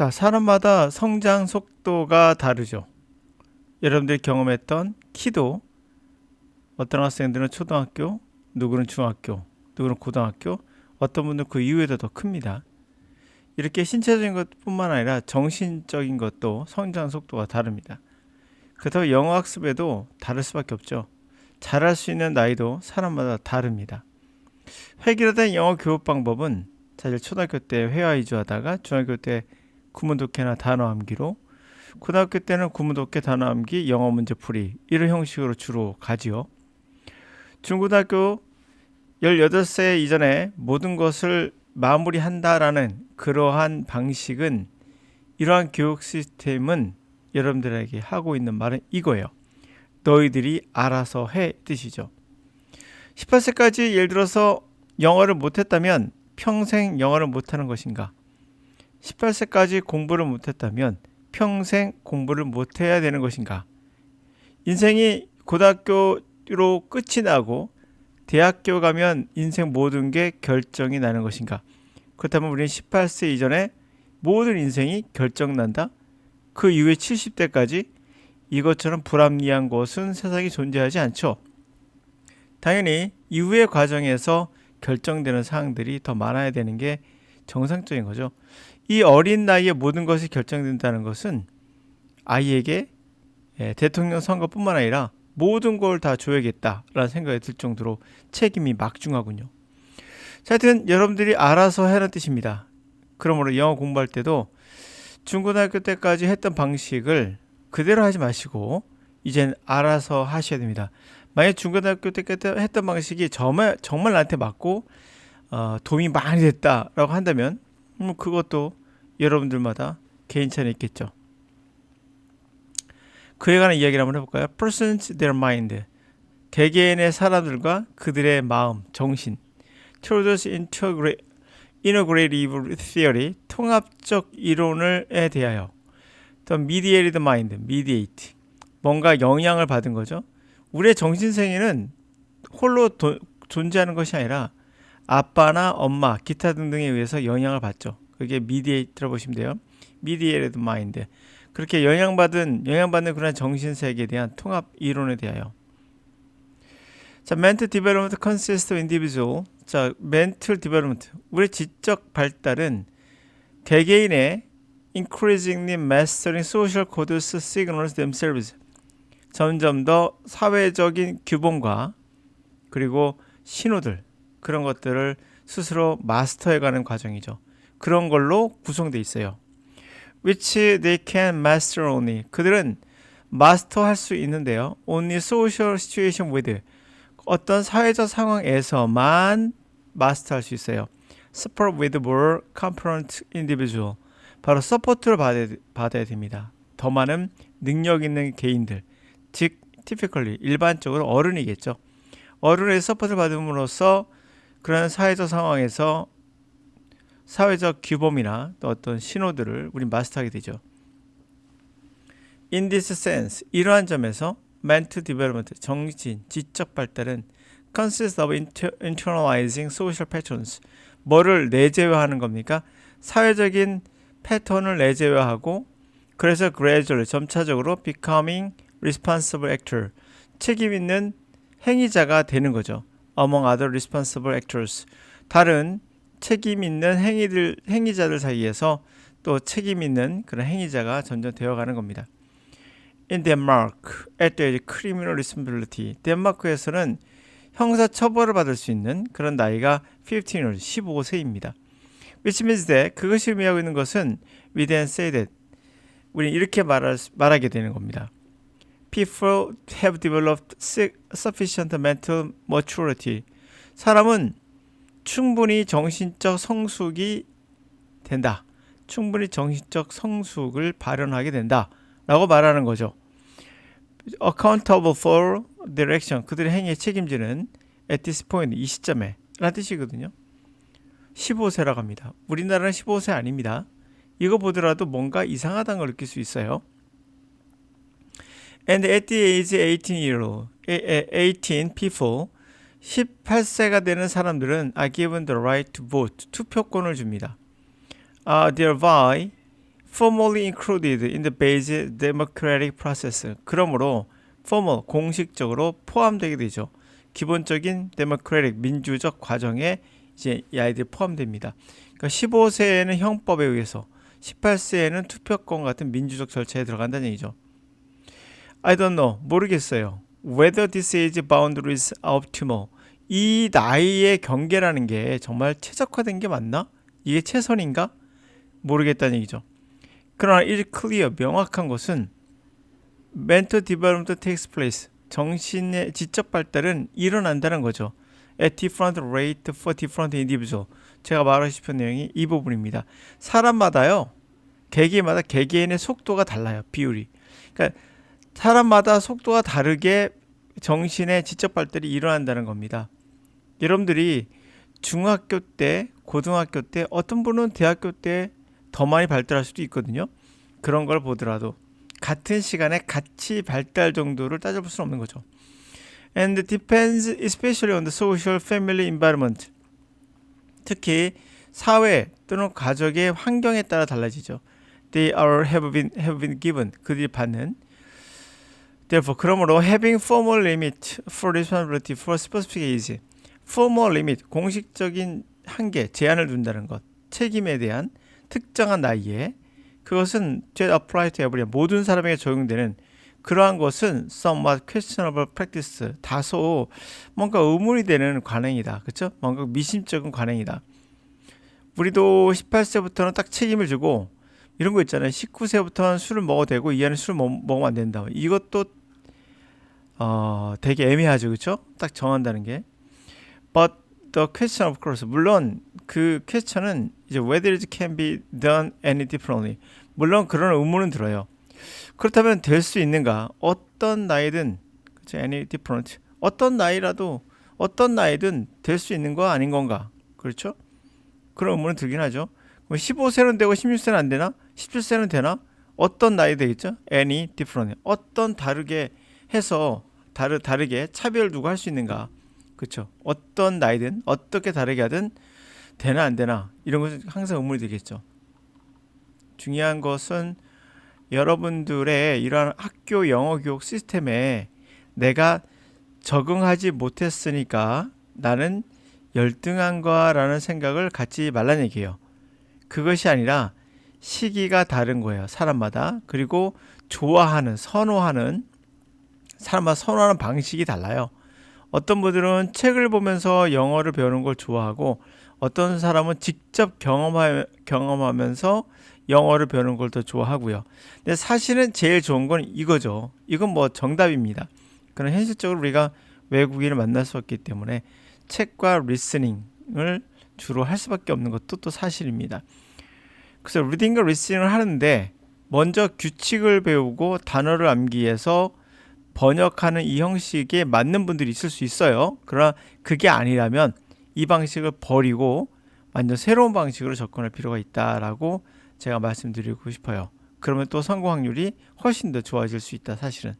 자, 사람마다 성장 속도가 다르죠. 여러분들이 경험했던 키도 어떤 학생들은 초등학교, 누구는 중학교, 누구는 고등학교, 어떤 분들은 그 이후에도 더 큽니다. 이렇게 신체적인 것뿐만 아니라 정신적인 것도 성장 속도가 다릅니다. 그렇다고 영어 학습에도 다를 수밖에 없죠. 잘할 수 있는 나이도 사람마다 다릅니다. 획일화된 영어 교육 방법은 사실 초등학교 때 회화 위주하다가 중학교 때 구문독해나 단어 암기로 고등학교 때는 구문독해 단어 암기 영어 문제 풀이 이런 형식으로 주로 가지요. 중고등학교 18세 이전에 모든 것을 마무리한다라는 그러한 방식은 이러한 교육 시스템은 여러분들에게 하고 있는 말은 이거예요. 너희들이 알아서 해 뜻이죠. 18세까지 예를 들어서 영어를 못했다면 평생 영어를 못하는 것인가? 18세까지 공부를 못했다면 평생 공부를 못해야 되는 것인가? 인생이 고등학교로 끝이 나고 대학교 가면 인생 모든 게 결정이 나는 것인가? 그렇다면 우리는 18세 이전에 모든 인생이 결정난다? 그 이후에 70대까지 이것처럼 불합리한 것은 세상에 존재하지 않죠. 당연히 이후의 과정에서 결정되는 사항들이 더 많아야 되는 게 정상적인 거죠. 이 어린 나이에 모든 것이 결정된다는 것은 아이에게 예, 대통령 선거뿐만 아니라 모든 걸 다 줘야겠다라는 생각이 들 정도로 책임이 막중하군요. 자, 하여튼 여러분들이 알아서 해라는 뜻입니다. 그러므로 영어 공부할 때도 중고등학교 때까지 했던 방식을 그대로 하지 마시고 이젠 알아서 하셔야 됩니다. 만약 중고등학교 때 했던 방식이 정말 정말 나한테 맞고 어, 도움이 많이 됐다라고 한다면 음, 그것도 여러분들마다 개인차는 있겠죠. 그에 관한 이야기를 한번 해볼까요? Persons, their mind. 개개인의 사람들과 그들의 마음, 정신. Integrate, integrative theory, 통합적 이론을에 대하여. 또 mediated mind, mediate. 뭔가 영향을 받은 거죠. 우리의 정신생애는 홀로 도, 존재하는 것이 아니라 아빠나 엄마, 기타 등등에 의해서 영향을 받죠. 그게 mediate 들어보시면 돼요. mediated mind. 그렇게 영향받은 영향받는 그런 정신 세계에 대한 통합 이론에 대하여. 자, development consists of individual. 자, mental development. 우리 지적 발달은 개개인의 increasingly mastering social codes signals themselves. 점점 더 사회적인 규범과 그리고 신호들 그런 것들을 스스로 마스터해가는 과정이죠. 그런 걸로 구성돼 있어요. which they can master only. 그들은 마스터할 수 있는데요. only social situation with 어떤 사회적 상황에서만 마스터할 수 있어요. support with more competent individual. 바로 서포트를 받아야, 받아야 됩니다. 더 많은 능력 있는 개인들. 즉, typically 일반적으로 어른이겠죠. 어른의 서포트를 받음으로써 그런 사회적 상황에서 사회적 규범이나 또 어떤 신호들을 우리 마스터하게 되죠. In this sense, 이러한 점에서 mental development, 정신, 지적 발달은 consists of inter, internalizing social patterns. 뭐를 내재화하는 겁니까? 사회적인 패턴을 내재화하고 그래서 gradually 점차적으로 becoming responsible actor 책임 있는 행위자가 되는 거죠. among other responsible actors 다른 책임 있는 행위들 행위자들 사이에서 또 책임 있는 그런 행위자가 점점 되어가는 겁니다. In Denmark, at the criminal responsibility. 덴마크에서는 형사 처벌을 받을 수 있는 그런 나이가 15, 15세입니다. Which means that 그것이 의미하고 있는 것은 we then say that 우리 이렇게 말할, 말하게 되는 겁니다. People have developed sufficient mental maturity. 사람은 충분히 정신적 성숙이 된다. 충분히 정신적 성숙을 발현하게 된다. 라고 말하는 거죠. accountable for direction. 그들의 행위에 책임지는 at this point. 이 시점에. 라는 뜻이거든요. 15세라고 합니다. 우리나라는 15세 아닙니다. 이거 보더라도 뭔가 이상하다는 걸 느낄 수 있어요. And at the age 18 year, 18 people 18세가 되는 사람들은 are given the right to vote, 투표권을 줍니다. Uh, thereby formally included in the base democratic process. 그러므로 formal 공식적으로 포함되게 되죠. 기본적인 democratic 민주적 과정에 이제 이 아이들이 포함됩니다. 그러니까 15세에는 형법에 의해서 18세에는 투표권 같은 민주적 절차에 들어간다는 얘기죠. I don't know. 모르겠어요. Whether this age boundaries are optimal. 이 나이의 경계라는 게 정말 최적화된 게 맞나? 이게 최선인가? 모르겠다는 얘기죠. 그러나 it clear 명확한 것은 mental development takes place. 정신의 지적 발달은 일어난다는 거죠. at different rate for different individual. 제가 말하고 싶은 내용이 이 부분입니다. 사람마다요. 개개마다 개개인의 속도가 달라요. 비율이. 그러니까 사람마다 속도가 다르게 정신의 지적 발달이 일어난다는 겁니다. 여러분들이 중학교 때, 고등학교 때, 어떤 분은 대학교 때 더 많이 발달할 수도 있거든요. 그런 걸 보더라도 같은 시간에 같이 발달 정도를 따져볼 수는 없는 거죠. And depends especially on the social family environment. 특히 사회 또는 가족의 환경에 따라 달라지죠. They are have been have been given 그들이 받는 Therefore, 그러므로 having formal limit for responsibility for specific age, formal limit 공식적인 한계 제한을 둔다는 것, 책임에 대한 특정한 나이에 그것은 that apply to everyone 모든 사람에게 적용되는 그러한 것은 somewhat questionable practice 다소 뭔가 의문이 되는 관행이다. 그렇죠? 뭔가 미심쩍은 관행이다. 우리도 18세부터는 딱 책임을 주고 이런 거 있잖아요. 19세부터는 술을 먹어도 되고 이하는 술을 먹, 먹으면 안 된다. 이것도 어, 되게 애매하죠. 그렇죠? 딱 정한다는 게. But the question of course 물론 그 퀘스천은 이제 whether it can be done any differently. 물론 그런 의문은 들어요. 그렇다면 될 수 있는가? 어떤 나이든 그렇죠? any different. 어떤 나이라도 어떤 나이든 될 수 있는 거 아닌 건가? 그렇죠? 그런 의문은 들긴 하죠. 15세는 되고 16세는 안 되나? 17세는 되나? 어떤 나이 되겠죠? any different. 어떤 다르게 해서 다르 다르게 차별 두고 할 수 있는가? 그렇죠? 어떤 나이든 어떻게 다르게 하든 되나 안 되나 이런 것은 항상 의문이 되겠죠. 중요한 것은 여러분들의 이러한 학교 영어 교육 시스템에 내가 적응하지 못했으니까 나는 열등한 거라는 생각을 갖지 말라는 얘기예요. 그것이 아니라 시기가 다른 거예요. 사람마다. 그리고 좋아하는, 선호하는 사람마다 선호하는 방식이 달라요. 어떤 분들은 책을 보면서 영어를 배우는 걸 좋아하고 어떤 사람은 직접 경험하, 경험하면서 영어를 배우는 걸 더 좋아하고요. 근데 사실은 제일 좋은 건 이거죠. 이건 뭐 정답입니다. 그런 현실적으로 우리가 외국인을 만날 수 없기 때문에 책과 리스닝을 주로 할 수밖에 없는 것도 또 사실입니다. 그래서 리딩과 리스닝을 하는데 먼저 규칙을 배우고 단어를 암기 위해서 번역하는 이 형식에 맞는 분들이 있을 수 있어요. 그러나 그게 아니라면 이 방식을 버리고 완전 새로운 방식으로 접근할 필요가 있다라고 제가 말씀드리고 싶어요. 그러면 또 성공 확률이 훨씬 더 좋아질 수 있다 사실은.